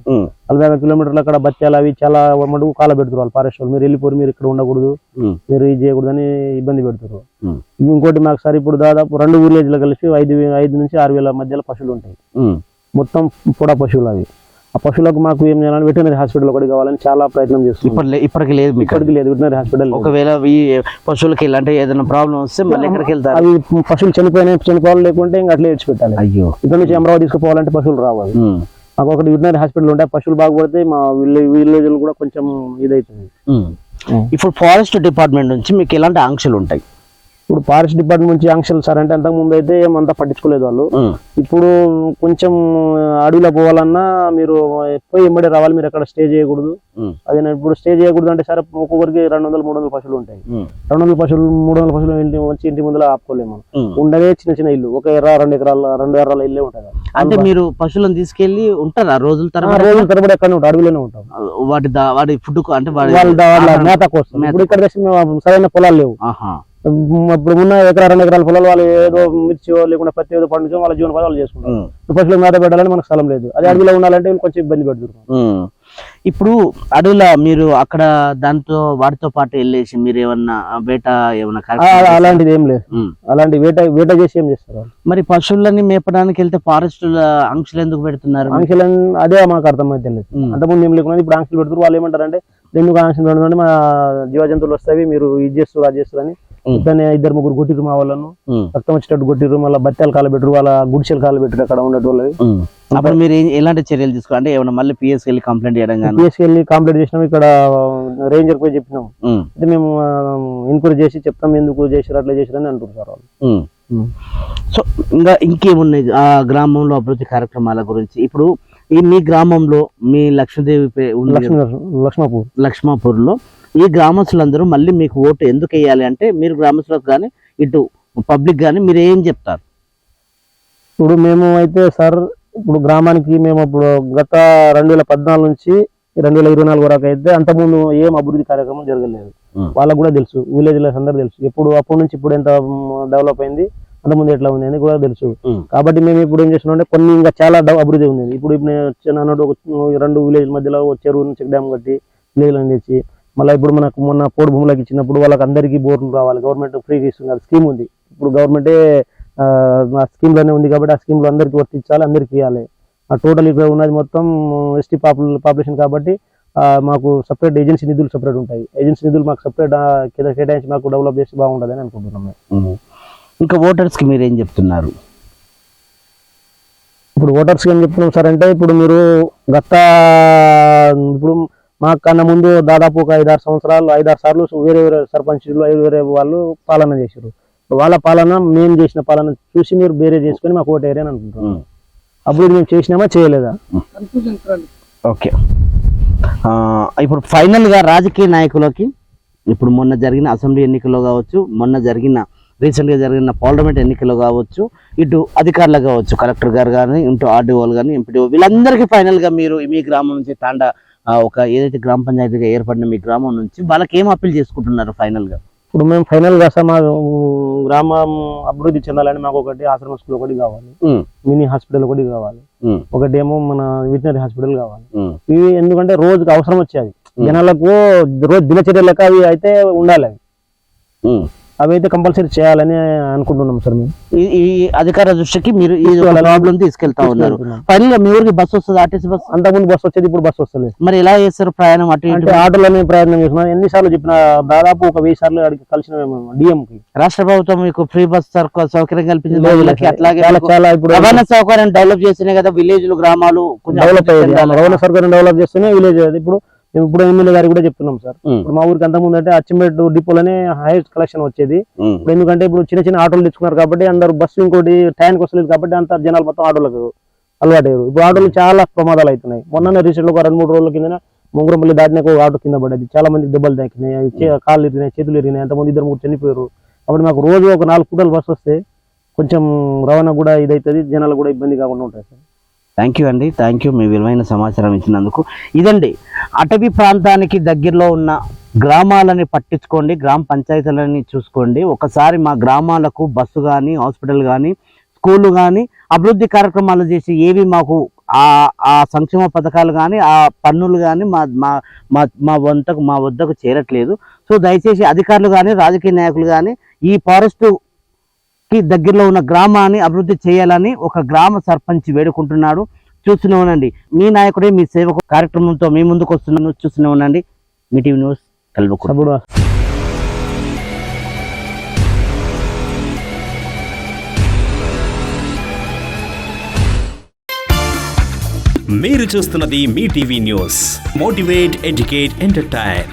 నలభై యాభై కిలోమీటర్లు అక్కడ బత్యాలు అవి చాలా మటుకు కాల పెడుతున్నారు వాళ్ళు ఫారెస్ట్ వాళ్ళు మీరు వెళ్ళిపోరు మీరు ఇక్కడ ఉండకూడదు. మీరు ఇది చేయకూడదు అని ఇబ్బంది పెడుతున్నారు ఉమ్, ఇంకోటి మాకు సార్ ఇప్పుడు దాదాపు రెండు విలేజ్లు కలిసి ఐదు ఐదు నుంచి ఆరు వేల మధ్యలో పశువులు ఉంటాయి. మొత్తం పొడ పశువులు అవి. ఆ పశువులకు మాకు ఏం చేయాలని వెటనరీ హాస్పిటల్ ఒకటి కావాలని చాలా ప్రయత్నం చేస్తున్నాం. ఇప్పుడు లే- ఇప్పటికి లేదు ఇక్కడికి లేదు వెటనరీ హాస్పిటల్. ఒకవేళ ఈ పశువులకి ఇలాంటి ఏదైనా ప్రాబ్లం వస్తే మళ్ళీ ఎక్కడికి వెళ్తారు? అవి పశువులు చనిపోయిన చనిపోవాలి లేకుంటే ఇంకా అట్లే ఇచ్చిపెట్టాలి అయ్యో. ఇక్కడ నుంచి అమరావతి తీసుకుపోవాలంటే పశువులు రావాలి మాకు ఒకటి వెటనరీ హాస్పిటల్ ఉంటాయి పశువులు బాగుపడితే మా విలేజ్ విలేజ్ కూడా కొంచెం ఇదవుతుంది ఉమ్. ఇప్పుడు ఫారెస్ట్ డిపార్ట్మెంట్ నుంచి మీకు ఎలాంటి ఆంక్షలు ఉంటాయి? ఇప్పుడు ఫారెస్ట్ డిపార్ట్మెంట్ నుంచి ఆంక్షలు సార్ అంటే అంతకు ముందు అయితే ఏమంతా పట్టించుకోలేదు వాళ్ళు. ఇప్పుడు కొంచెం అడవిలో పోవాలన్నా మీరు పోయి ఎంబడే రావాలి మీరు ఎక్కడ స్టే చేయకూడదు. అదే ఇప్పుడు స్టే చేయకూడదు అంటే సరే ఒక్కొక్కరికి రెండు వందలు మూడు వందల పశువులు ఉంటాయి. రెండు వందల పశువులు మూడు వందల పశువులు ఇంటి వచ్చి ఇంటి ముందర ఆపుకోలేము. ఉండదే చిన్న చిన్న ఇల్లు. ఒక ఎర్ర రెండు ఎకరాల రెండు ఎకరాల ఇల్లే ఉంటుంది అంటే మీరు పశువులను తీసుకెళ్ళి ఉంటారా రోజుల ఆ తర్వాత రోజుల తరబడి ఎక్కడ ఉంటాం అడవిలోనే ఉంటాం. వాటి వాటి ఫుడ్ అంటే వాళ్ళ మేత కోసం. ఇప్పుడు ఇక్కడ సరైన పొలాలు లేవు. ఇప్పుడు ఉన్న ఎకరా రెండు ఎకరాల పొలాలు వాళ్ళు ఏదో మిర్చి లేకుండా పత్తి ఏదో పండించో వాళ్ళ జీవన పదాలు చేసుకుంటారు. పశువులకు మేత పెట్టాలని మనకు స్థలం లేదు. అదే అడవిలో ఉండాలంటే కొంచెం ఇబ్బంది పెడుతున్నారు. ఇప్పుడు అడవిలో మీరు అక్కడ దాంతో వాటితో పాటు వెళ్ళేసి మీరు ఏమన్నా వేట ఏమన్నా అలాంటిది ఏం లేదు. అలాంటి వేట వేట చేసి ఏం చేస్తారు మరి పశువులని మేపడానికి వెళ్తే ఫారెస్ట్ ఆంక్షలు ఎందుకు పెడుతున్నారు? అదే మాకు అర్థమైతే లేదు. అంతకుముందు ఏం లేకుండా ఇప్పుడు ఆంక్షలు పెడుతున్నారు. వాళ్ళు ఏమంటారంటే ఎందుకు ఆంక్షలు పెడుతుంటే మా జీవ జంతువులు వస్తాయి మీరు ఇది చేస్తారు అది చేస్తారు అని ఇద్దరిని ఇద్దరు ముగ్గురు కొట్టిరు మా వాళ్ళను. రక్తం వచ్చేటట్టు కొట్టిరు మళ్ళీ బత్తాలు కాలు పెట్టరు వాళ్ళ గుడిసెలు కాలు పెట్టరు అక్కడ ఉండేటోళ్ళవి. అప్పుడు మీరు ఎలాంటి చర్యలు తీసుకోవాలి అంటే ఏమన్నా మళ్ళీ పిఎస్ వెళ్ళి కంప్లైంట్ చేయడం కానీ పిఎస్కి వెళ్ళి కంప్లీట్ చేసినాం ఇక్కడ రేంజర్ పోయి చెప్పినాం. మేము ఎంక్వైరీ చేసి చెప్తాం ఎందుకు చేసారు అట్లా చేసారు అని అంటున్నారు వాళ్ళు. సో ఇంకా ఇంకేమున్నాయి? ఆ గ్రామంలో అభివృద్ధి కార్యక్రమాల గురించి. ఇప్పుడు ఈ మీ గ్రామంలో మీ లక్ష్మీదేవి పే- ఉంది కదా, లక్ష్మీ లక్ష్మాపూర్. లక్ష్మాపూర్లో ఈ గ్రామస్తులందరూ మళ్ళీ మీకు ఓటు ఎందుకు వేయాలి అంటే మీరు గ్రామస్తులకు కానీ ఇటు పబ్లిక్ కానీ మీరు ఏం చెప్తారు? ఇప్పుడు మేము అయితే సార్ ఇప్పుడు గ్రామానికి మేము ఇప్పుడు గత రెండు వేల పద్నాలుగు నుంచి రెండు వేల ఇరవై నాలుగు వరకు అయితే అంతకుముందు ఏం అభివృద్ధి కార్యక్రమం జరగలేదు. వాళ్ళకు కూడా తెలుసు విలేజ్ అందరూ తెలుసు. ఇప్పుడు అప్పటి నుంచి ఇప్పుడు ఎంత డెవలప్ అయింది అంతకుముందు ఎట్లా ఉంది అని కూడా తెలుసు. కాబట్టి మేము ఇప్పుడు ఏం చేస్తున్నాం అంటే కొన్ని ఇంకా చాలా అభివృద్ధి ఉంది. ఇప్పుడు ఇప్పుడు అన్నట్టు రెండు విలేజ్ మధ్యలో చెరువు చెక్ డ్యామ్ కట్టి విలేజ్లను తెచ్చి మళ్ళీ ఇప్పుడు మనకు మొన్న పోడు భూములకు ఇచ్చినప్పుడు వాళ్ళకి అందరికీ బోర్లు రావాలి. గవర్నమెంట్ ఫ్రీగా ఇస్తుంది స్కీమ్ ఉంది. ఇప్పుడు గవర్నమెంటే ఆ ఆ స్కీమ్లోనే ఉంది కాబట్టి ఆ స్కీమ్లో అందరికీ వర్తించాలి అందరికీ ఇవ్వాలి. ఆ టోటల్ ఇక్కడ ఉన్నది మొత్తం ఎస్టీ పాపుల పాపులేషన్ కాబట్టి ఆ, మాకు సపరేట్ ఏజెన్సీ నిధులు సపరేట్ ఉంటాయి. ఏజెన్సీ నిధులు మాకు సపరేట్ కేటాయించి మాకు డెవలప్ చేసి బాగుంటుంది అని అనుకుంటున్నాం. ఇంకా ఓటర్స్కి మీరు ఏం చెప్తున్నారు? ఇప్పుడు ఓటర్స్ ఏం చెప్తున్నాం సార్ అంటే ఇప్పుడు మీరు గత ఇప్పుడు మా కన్నా ముందు దాదాపు ఒక ఐదారు సంవత్సరాలు ఐదారు సార్లు వేరే వేరే సర్పంచులు వేరే వేరే వాళ్ళు పాలన చేశారు వాళ్ళ పాలన మేము చేసిన పాలన చూసి మీరు వేరే చేసుకొని మాకు ఓటు వేయరని అనుకుంటున్నాం. అప్పుడు మేము చేసినామా చేయలేదా? ఓకే. ఆ, ఇప్పుడు ఫైనల్గా రాజకీయ నాయకులకి ఇప్పుడు మొన్న జరిగిన అసెంబ్లీ ఎన్నికల్లో కావచ్చు మొన్న జరిగిన రీసెంట్గా జరిగిన పార్లమెంట్ ఎన్నికల్లో కావచ్చు ఇటు అధికారులు కావచ్చు కలెక్టర్ గారు కానీ ఇటు ఆర్డీఓలు కానీ ఎంపీడీఓ వీళ్ళందరికీ ఫైనల్గా మీరు మీ గ్రామం నుంచి తాండా ఒక ఏదైతే గ్రామ పంచాయతీగా ఏర్పడిన మీ గ్రామం నుంచి వాళ్ళకి ఏం అప్పీల్ చేసుకుంటున్నారు ఫైనల్గా ఇప్పుడు మేము ఫైనల్గా సార్ మా గ్రామం అభివృద్ధి చెందాలని మాకు ఒకటి ఆశ్రమ స్కూల్ ఒకటి కావాలి. మినీ హాస్పిటల్ ఒకటి కావాలి. ఒకటి ఏమో మన వెటనరీ హాస్పిటల్ కావాలి. ఇవి ఎందుకంటే రోజుకి అవసరం వచ్చేది. జనాలకు రోజు దినచర్య లెక్క అవి అయితే ఉండాలి అవి. అవి అయితే కంపల్సరీ చేయాలని అనుకుంటున్నాం సార్ మేము. ఈ- అధికార దృష్టికి మీరు ఈ. ప్రాబ్లం తీసుకెళ్తా ఉన్నారు. ఫైనల్గా మీ ఊరికి బస్సు వస్తుంది? ఆర్టీసీ బస్ అంతకుముందు బస్సు వచ్చేది ఇప్పుడు బస్సు వస్తలేదు. మరి ఎలా చేస్తారు ప్రయాణం అటు అంటే ఆటోలోనే ప్రయత్నం చేస్తున్నాం. ఎన్నిసార్లు చెప్పిన దాదాపు ఒక వెయ్యి సార్లు అడిగి కలిసిన డిఎం కి. రాష్ట్ర ప్రభుత్వం మీకు ఫ్రీ బస్ సౌక- సౌకర్యం కల్పించింది. అట్లాగే చాలా ఇప్పుడు రవాణా సౌకర్యం డెవలప్ చేస్తేనే కదా విలేజ్లు గ్రామాలు డెవలప్ అయ్యేది. రవాణా సౌకర్యం డెవలప్ చేస్తేనే విలేజ్ ఇప్పుడు మేము ఇప్పుడు ఎమ్మెల్యే గారికి కూడా చెప్తున్నాం సార్. ఇప్పుడు మా ఊరికి అంతకుముందు అంటే అచ్చంపేట డిపోలోనే హైయెస్ట్ కలెక్షన్ వచ్చేది. ఇప్పుడు ఎందుకంటే ఇప్పుడు చిన్న చిన్న ఆటోలు తెచ్చుకున్నారు కాబట్టి అందరు బస్సు ఇంకోటి టైంకి వస్తలేదు కాబట్టి అంత జనాలు మొత్తం ఆటోలకు అలవాటు అయ్యారు ఇప్పుడు ఆటోలు చాలా ప్రమాదాలు అవుతున్నాయి. మొన్న రీసెంట్ ఒక రెండు మూడు రోజుల కింద ముంగురంపల్లి దాటినాక ఒక ఆటో కింద పడ్డది చాలా మంది దెబ్బలు తాకినాయి. కాళ్ళు ఇరిగినాయి చేతులు ఇరిగినాయి. ఎంతమంది ఇద్దరు మూడు చనిపోయారు. కాబట్టి మాకు రోజు ఒక నాలుగు పూటలు బస్సు వస్తే కొంచెం రవాణా కూడా ఇదైతుంది. జనాలు కూడా ఇబ్బంది కాకుండా ఉంటాయి సార్. థ్యాంక్ యూ అండి. థ్యాంక్ యూ మీ విలువైన సమాచారం ఇచ్చినందుకు. ఇదండి అటవీ ప్రాంతానికి దగ్గరలో ఉన్న గ్రామాలని పట్టించుకోండి గ్రామ పంచాయతీలని చూసుకోండి. ఒకసారి మా గ్రామాలకు బస్సు కానీ హాస్పిటల్ కానీ స్కూళ్ళు కానీ అభివృద్ధి కార్యక్రమాలు చేసి ఏవి మాకు ఆ ఆ సంక్షేమ పథకాలు కానీ ఆ పన్నులు కానీ మా మా మా మా వంతకు మా వద్దకు చేరట్లేదు. సో దయచేసి అధికారులు కానీ రాజకీయ నాయకులు కానీ ఈ ఫారెస్ట్కి దగ్గరలో ఉన్న గ్రామాన్ని అభివృద్ధి చేయాలని ఒక గ్రామ సర్పంచ్ వేడుకుంటున్నాడు. చూస్తూనే ఉండండి మీ నాయకుడే మీ సేవకు కార్యక్రమంతో మీ ముందుకు వస్తున్నాను. చూస్తూనే ఉండండి మీ టీవీ న్యూస్ కల్వకు అప్పుడు మీరు చూస్తున్నది మీ TV news. Motivate educate entertain